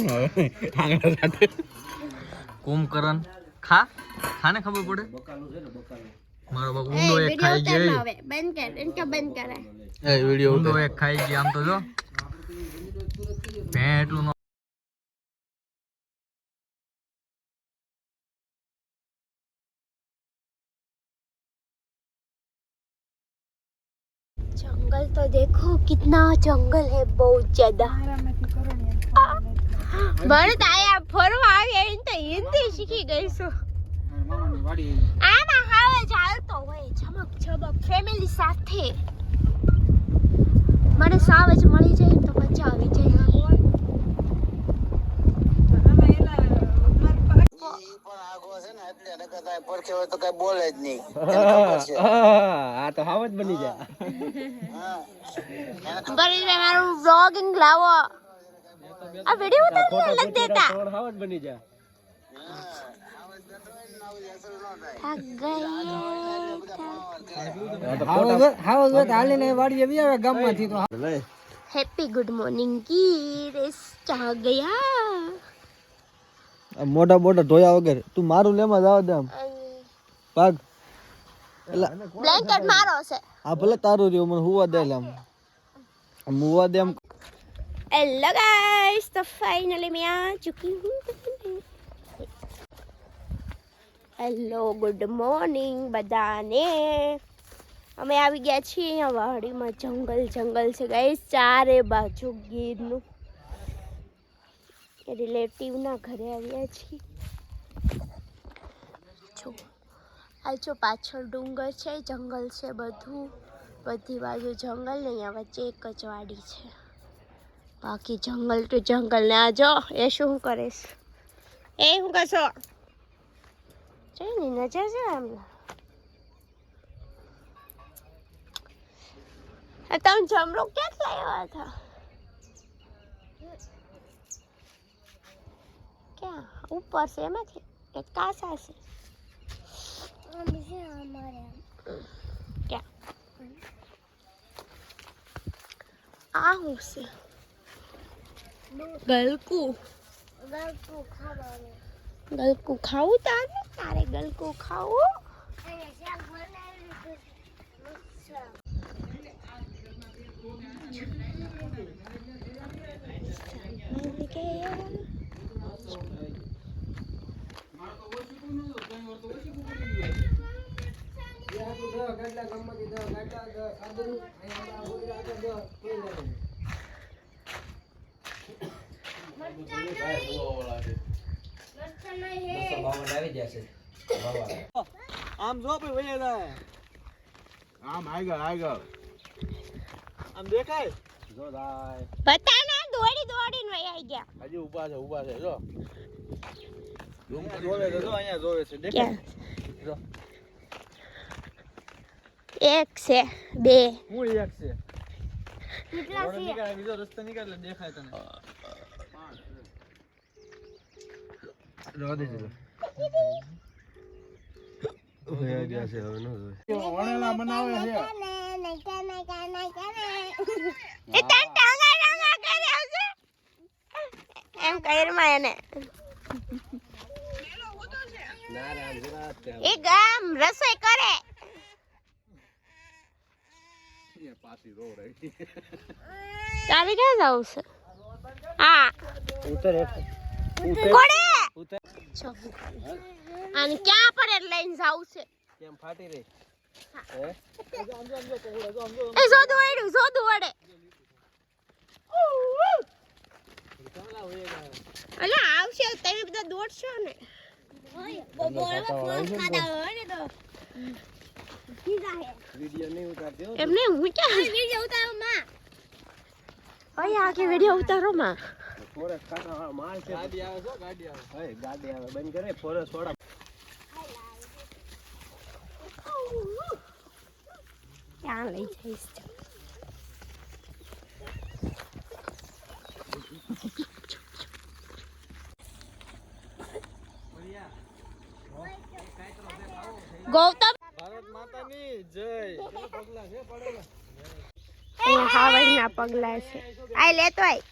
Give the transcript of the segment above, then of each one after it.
આંગળા સાથે કુંભકરણ ખા ખાને ખબર પડે મારો બાપ ઊંડો એક ખાઈ ગયો બંધ કર ઇનકા બંધ કરે એ વિડિયો ઊંડો એક ખાઈ ગયો આમ તો જો ભે એટલું નો जंगल तो देखो कितना जंगल है बहुत ज्यादा ભરત આયા ફરવા આવ્યા એને તો હિન્દી શીખી ગઈશું આમાં હાવે ચાલતો હોય ચમક ચમક ફેમિલી સાથે મને સાવજ મળી જાય તો મજા આવી જાય જ જા મારું વ્લોગિંગ લાવો આ વિડિયો ઉતારીને અલગ દેતા. થોડ હાવજ બની જા મોટા મોટા ધોયા વગર. તું મારું લેવા જાવ દે આમ. પાગ ભલે તારું રહ્યું મને હુવા દે આમ. હું દે એમ હેલો ગાઈસ તો ફાઇનલી મેં આ ચૂકી હું હેલો ગુડ મોર્નિંગ બધાને અમે આવી ગયા છીએ અહીંયા વાડીમાં જંગલ જંગલ છે ગાઈસ ચારે બાજુ ગીરનું. રિલેટિવના ઘરે આવ્યા છીએ. જો આ જો પાછળ ડુંગર છે, જંગલ છે બધું. બધી બાજુ જંગલ ને અહીંયા વચ્ચે એક જ વાડી છે. બાકી જંગલ ટુ જંગલ ને આ જો એ શું કરીશ? એ શું કરશો? જોઈ ને નજર છે એમને. આ તમે જમરૂક ક્યાંથી લાવ્યા હતા? ક્યાં? ઉપર છે એમાંથી? કે કાસા છે? ક્યાં? આ શું છે? ગલકું. ગલકું ખાવું તારે? તારે ગલકું ખાવું? આમ જો ભાઈ વહી જાય. આમ આગળ આગળ આમ દેખાય? જો જાય. બતાના દોડી દોડીને વહી ગયા. હજી ઊભા છે ઊભા છે. જો. જોવે છે જો અહીંયા જોવે છે. દેખાય? એક છે બે. હું એક છે. કેટલા છે? બીજો રસ્તો નીકળે દેખાય તને. છે વણેલા બનાવે છે. એ તન ટાંગા ટાંગા કરે આવશે એમ કઈરમાં એને. એ ગામ રસોઈ કરે. પાછી તારે ક્યાં જવું છે? હા. ઉતર કોડે અને ક્યાં પડે લઈને જાવ છે? કેમ ફાટી રહી? હે. એ જોદું વડ્યું જોદું વડે અલે આવશે તમે બધા દોડશો ને? વિડિયો નહીં ઉતારતી હો એમને હું ક્યાં વીડિયો ઉતારો માં. ભાઈ આખી વીડિયો ઉતારો માં. ફોરેસ્ટ કાકા માલ છે. ગાડી આવે છો ગાડી આવે. હે ગાડી આવે. બંધ કરે ફોરેસ્ટ થોડા ક્યાં લઈ જઈશ. ગૌતમ! ભારત માતાની જય. પગલા છે પડેલા પગલા છે. આ લેતો આય.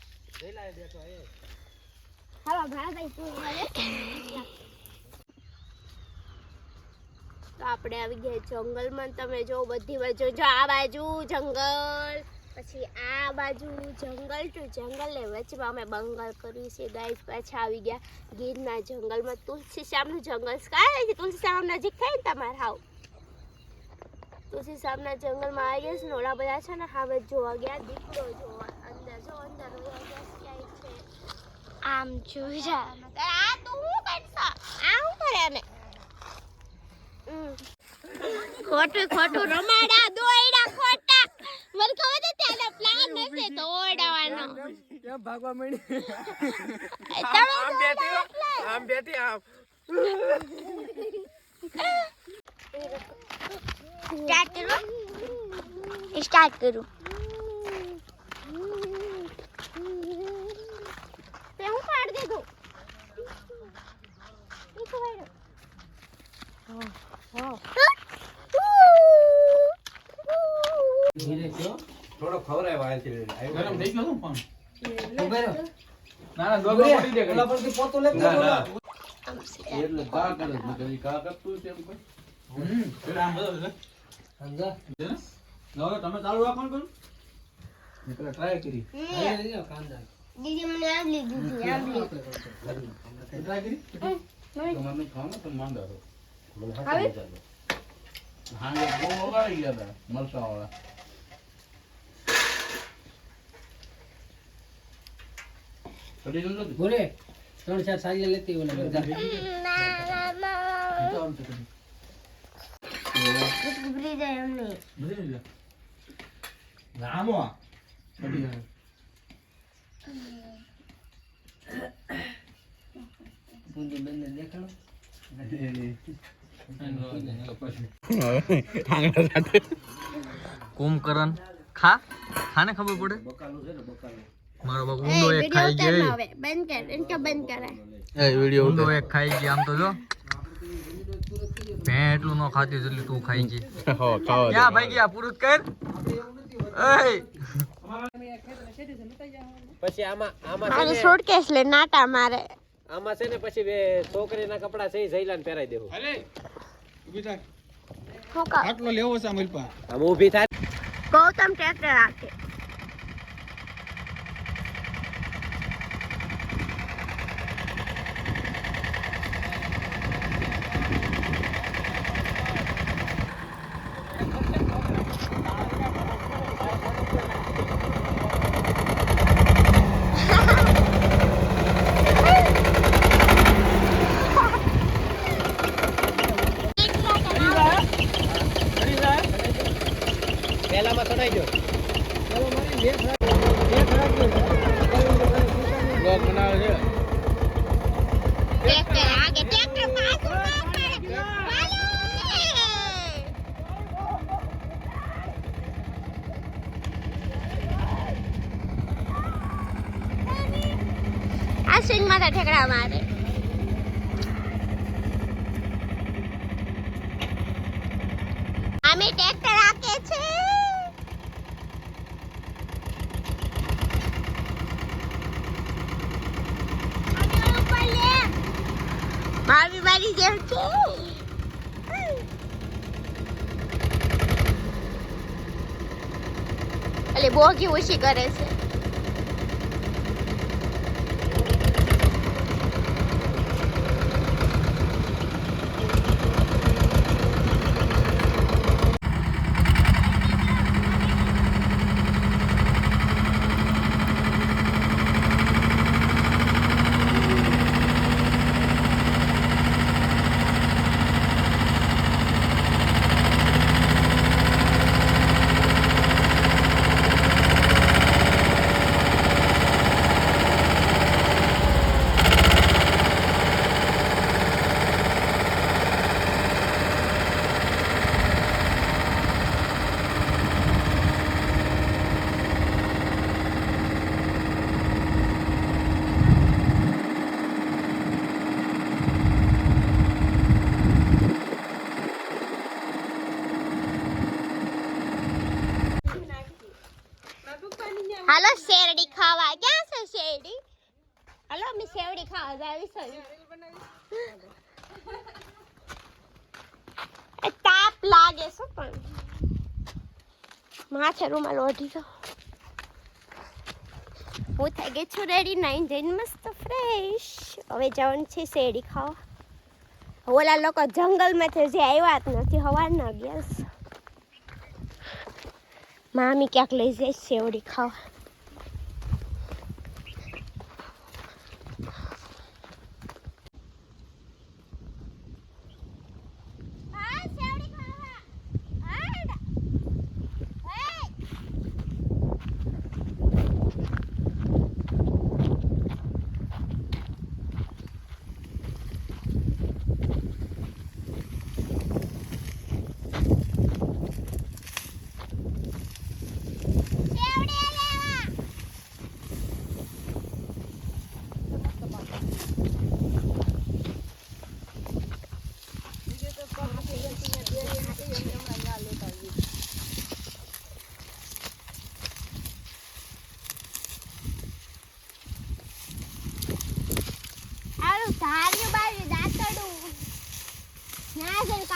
તો આપણે આવી ગયા જંગલમાં. તમે જો બધી બાજુ, જો આ બાજુ જંગલ, પછી આ બાજુ જંગલ ટુ જંગલ ને વચમાં અમે બંગલ કર્યું છે. ગાઈસ, પાછા આવી ગયા ગીરના જંગલમાં. તુલસી શ્યામનું જંગલ કાંઈ છે તુલસી શ્યામ થાય ને તમારે? હાવ. તુલસી શ્યામના જંગલમાં આવી ગયા છે ને ઓલા બધા છે ને, હવે જોવા ગયા. દીકરો જોવા, અંદર, જો અંદર વયા ગયા છે, ક્યાંય છે આમ જોઈ જા. આ તું હું કરશો? આ હું કરે ને ખોટું ખોટું રમાડા દોયડા ખોટા. મને ખબર છે ત્યાંનો પ્લાન હશે દોડાવાનો કેમ ભાગવા મળી આમ બેઠી આમ બેઠી આમ. સ્ટાર્ટ કરું. સ્ટાર્ટ કરું. તે હું પાડ દીધું ઈ ખવાય થોડો ખવરાય વાળથી ગરમ થઈ ગયો પણ ના ના ડોગરો પડી દે ઓલા પરથી પોતો લે ના ના છે. એટલે કા કરે છે? કા કરતું છે એમ કોઈ? હમ આમ બધો છે. સમજા છે તમે ચાલુ રાખો ને કરું. મેં પેલા ટ્રાય કરી કાંદા. દીદી મને આંબલી દીધી આંબલી ટ્રાય કરી તમારે ખાવ ને તમે માંદા રહો હવે હા એ બહુ વગાડી ગયા હતા મરસા વાળા કઢી નતો ને? બોલે ત્રણ ચાર સારી લેતી હોય ને બધા ચાલુ છે કઢી. ઉભરી જાય એમ નહીં બધી લીધા. રામો આ. કઢી આવે. પૂંજી બંને દેખાડો કુંભકરણ. ખા? ખાને ખબર પડે? બકાલું છે ને બકાલું મારો બાપ ઊંડો એક ખાઈ ગયો બંધ કર ઇનકે બંધ કરે. એ વિડિયો ઊંડો એક ખાઈ ગયો આમ તો જો. ભેં એટલું ન ખાતી જેટલું તું ખાઈ ગઈ. ક્યાં ભાઈ ગયા? પૂરું કર એય પછી આમાં આમાં મારે સુટકેસ લે નાટા મારે. આમાં છે ને પછી બે છોકરીના કપડા છે જઈલાને પહેરાઈ દેવું. હું કહું? આટલો લેવો છે અમલપા આમ ઊભી થાય ગૌતમ ટ્રેક્ટર રાખે પહેલામાં ચડાઈ દો બ્લોગ બનાવે છે ટ્રેક્ટર આગે ટ્રેક્ટર પાછું ના પડે હાલો ઝઘડા ઠેકડા મારે. અમે ટ્રેક્ટર રાખે છે મારી મારી જેમ છે. એટલે બોગી ઓછી કરે છે. હાલો શેરડી ખાવા. ક્યાં છે શેરડી? હાલો, અમે શેરડી ખાવા જાવી છે તાપ લાગે શું પણ. માથે રૂમાલ ઓઢી દો હું થઈ ગઈ છું રેડી નાઈન જઈને મસ્ત ફ્રેશ હવે જવાનું છે શેરડી ખાવા. ઓલા લોકો જંગલમાંથી જે આવ્યા જ નથી હવાના ગયા મામી ક્યાંક લઈ જાય શેવડી ખાવા.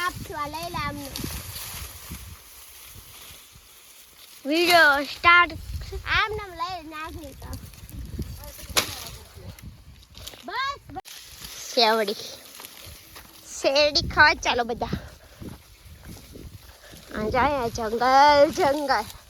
લઈ લે વિડિયો સ્ટાર્ટ આમ નામ લઈ નાખી તો. બસ શેવડી. શેરડી ખાવા ચાલો બધા. આ જાય જંગલ જંગલ.